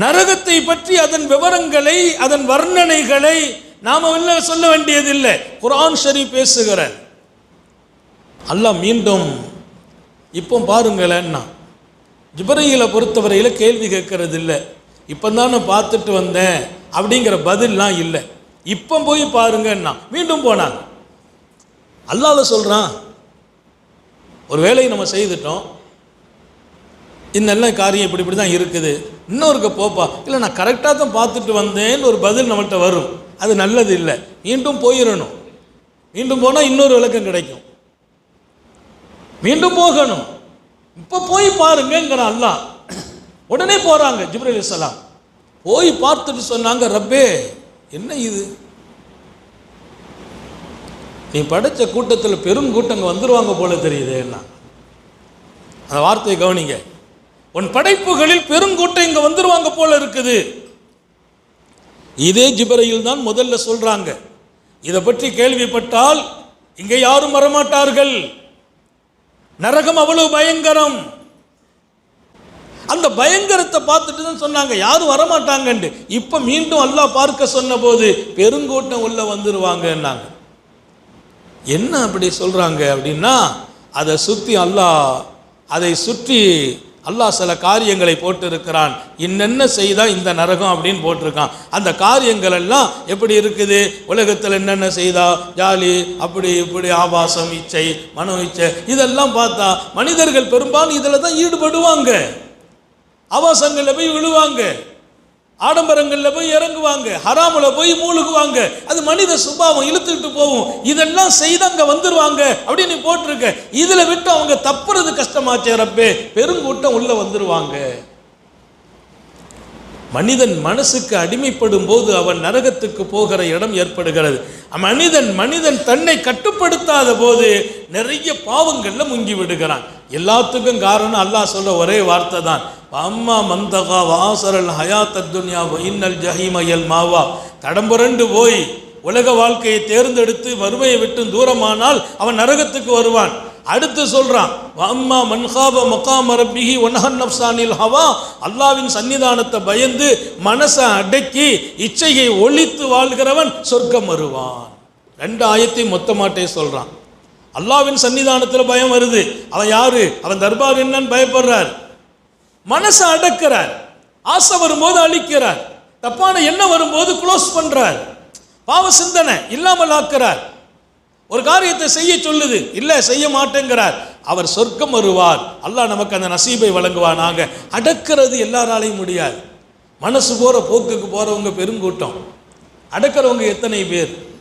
நரகத்தை பற்றி அதன் விவரங்களை அதன் வர்ணனைகளை நாம என்ன சொல்ல வேண்டியதில்லை. குரான் ஷரீப் பேசுகிறேன் அல்லாஹ் மீண்டும் இப்போ பாருங்களேன்னா ஜிபரையில பொறுத்தவரையில் கேள்வி கேட்கறது இல்லை இப்போ தான் நான் பார்த்துட்டு வந்தேன் அப்படிங்கிற பதில்லாம் இல்லை. இப்போ போய் பாருங்கன்னா மீண்டும் போனாங்க. அல்லாஹ் சொல்கிறான் ஒரு வேலையை நம்ம செய்துட்டோம். இன்னெல்லாம் காரியம் இப்படி இப்படி தான் இருக்குது. இன்னொருக்க போப்பா. இல்லை நான் கரெக்டாக தான் பார்த்துட்டு வந்தேன்னு ஒரு பதில் நம்மள்கிட்ட வரும். அது நல்லது இல்லை. மீண்டும் போயிடணும் மீண்டும் போனால் இன்னொரு விளக்கம் கிடைக்கும். மீண்டும் போகணும். இப்போ போய் பாருங்கிற அல்லாஹ் உடனே போகிறாங்க ஜிப்ரீல் இஸ்லாம் போய் பார்த்துட்டு சொன்னாங்க ரப்பே என்ன இது? நீ படித்த கூட்டத்தில் பெரும் கூட்டங்க வந்துருவாங்க போல தெரியுது என்ன அந்த வார்த்தையை கவனிங்க. உன் படைப்புகளில் பெருங்கூட்டம் இங்க வந்துருவாங்க போல இருக்குது. இதே ஜிபரையில் தான் முதல்ல சொல்றாங்க. இதை பற்றி கேள்விப்பட்டால் இங்கே யாரும் வரமாட்டார்கள். நரகம் அவ்வளவு பயங்கரம். அந்த பயங்கரத்தை பார்த்துட்டு தான் சொன்னாங்க. யாரும் வரமாட்டாங்கன்ட்டு. இப்ப மீண்டும் அல்லாஹ் பார்க்க சொன்ன போது பெருங்கூட்டம் உள்ள வந்துருவாங்கன்னாங்க. என்ன அப்படி சொல்றாங்க அப்படின்னா அதை சுற்றி அல்லாஹ் அதை சுற்றி அல்லாஹ் சில காரியங்களை போட்டிருக்கிறான். இன்னென்ன செய்தால் இந்த நரகம் அப்படின்னு போட்டிருக்கான். அந்த காரியங்கள் எல்லாம் எப்படி இருக்குது? உலகத்தில் என்னென்ன செய்தா? ஜாலி அப்படி இப்படி ஆபாசம் இச்சை மனோ இச்சை இதெல்லாம் பார்த்தா மனிதர்கள் பெரும்பாலும் இதில் தான் ஈடுபடுவாங்க. ஆபாசங்களில் போய் விழுவாங்க. ஆடம்பரங்களில் போய் இறங்குவாங்க ஹராமில் போய் மூழ்குவாங்க. அது மனித சுபாவம் இழுத்துக்கிட்டு போகும். இதெல்லாம் செய்து அங்கே வந்துருவாங்க அப்படின்னு நீ போட்டிருக்க. இதில் விட்டு அவங்க தப்புறது கஷ்டமாச்சே ரப்பே. பெருங்கூட்டம் உள்ள வந்துருவாங்க. மனிதன் மனசுக்கு அடிமைப்படும் போது அவன் நரகத்துக்கு போகிற இடம் ஏற்படுகிறது. மனிதன் மனிதன் தன்னை கட்டுப்படுத்தாத போது நிறைய பாவங்கள்ல முங்கி விடுகிறான். எல்லாத்துக்கும் காரணம் அல்லாஹ் சொல்ல ஒரே வார்த்தை தான் அம்மா மந்தகா வாசரல் ஹயாத்த துன்யா இன்னல் ஜஹிமயல் மாவா. தடம்புரண்டு போய் உலக வாழ்க்கையை தேர்ந்தெடுத்து வறுமையை விட்டு தூரமானால் அவன் நரகத்துக்கு வருவான். அடுத்து சொல்றான் அம்மா மன்ஹாப மகாம் ரப்பிஹி ஒன்ஹன் நப்சானில் ஹவா. அல்லாவின் சன்னிதானத்தை பயந்து மனசை அடக்கி இச்சையை ஒழித்து வாழ்கிறவன் சொர்க்கம் வருவான். ரெண்டு ஆயத்தை மொத்தமாட்டே சொல்றான். அல்லாவின் சன்னிதானத்தில் பயம் வருது. அவன் யாரு? அவன் தர்பார் என்னன்னு பயப்படுறார். மனசை அடக்கிறார். ஆசை வரும்போது அழிக்கிறார். தப்பான எண்ணம் வரும்போது க்ளோஸ் பண்றார். பாவ சிந்தனை இல்லாமல் ஆக்கிறார். ஒரு காரியத்தை செய்ய சொல்லுது இல்லை செய்ய மாட்டேங்கிறார். அவர் சொர்க்கம் வருவார். அல்லாஹ் நமக்கு அந்த நசீபை வழங்குவானாங்க அடக்கிறது எல்லாராலையும் முடியாது. மனசு போற போக்குக்கு போறவங்க பெருங்கூட்டம். அடக்கிறவங்க எத்தனை பேர்?